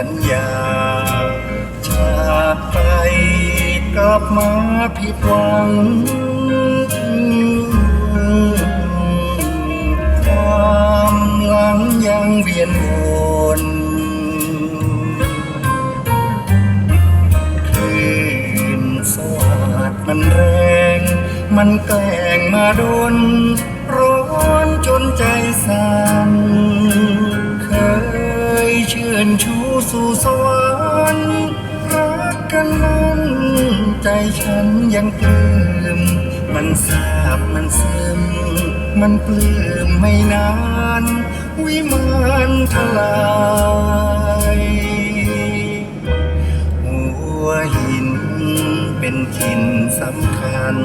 สัญญาจากไปกลับมาผิดหวังความหลังยังเวียนวนคลื่นสวัสดมันแรง มันแกล้งมาดนร้อนจนใจสั่นเคยเชื่นชู สู่สวรรค์รักกันนั้น ใจฉันยังปลื้มมันซาบมันซึมมันปลื้มไม่นาน วิมานทลายหัวหินเป็นถิ่นสำคัญ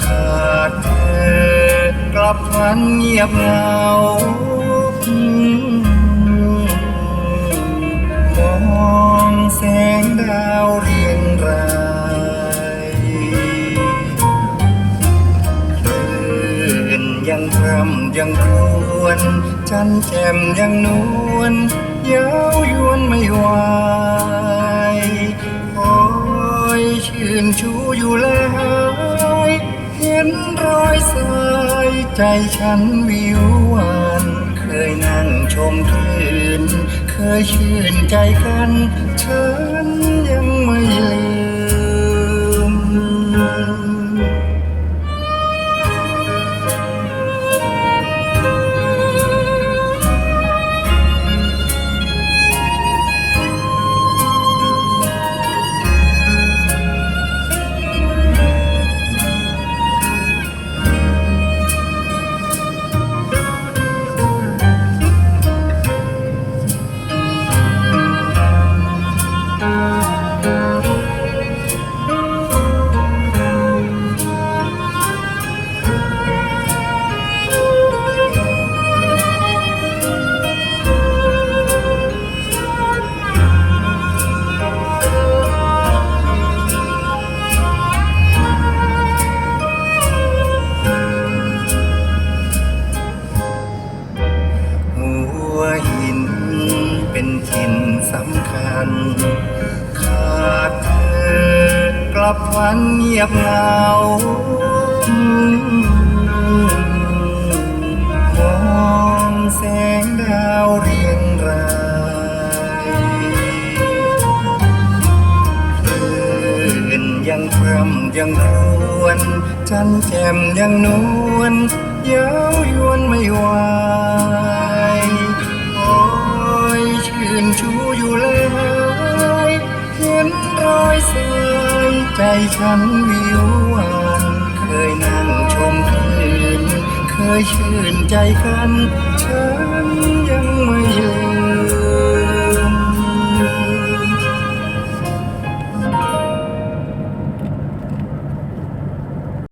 ขาดเธอกลับพันเงียบเหงา ยังครวน จันแจ่มยังนวลเย้ายวนไม่ไหวคอยชื่นชูอยู่แล้วเห็นรอยสายใจฉันวิววานเคยนั่งชมคลื่นเคยชื่นใจกันฉันยั ถิ่นสำคัญ ขาดเธอกลับวันเงียบเหงามองแสงดาวเรียงรายคลื่นยังพรำยังครวน จันแจ่มยังนวลย้า ฉันวิววันเคยนั่งชมคืน เคยชื่นใจกัน ฉันยังไม่ลืม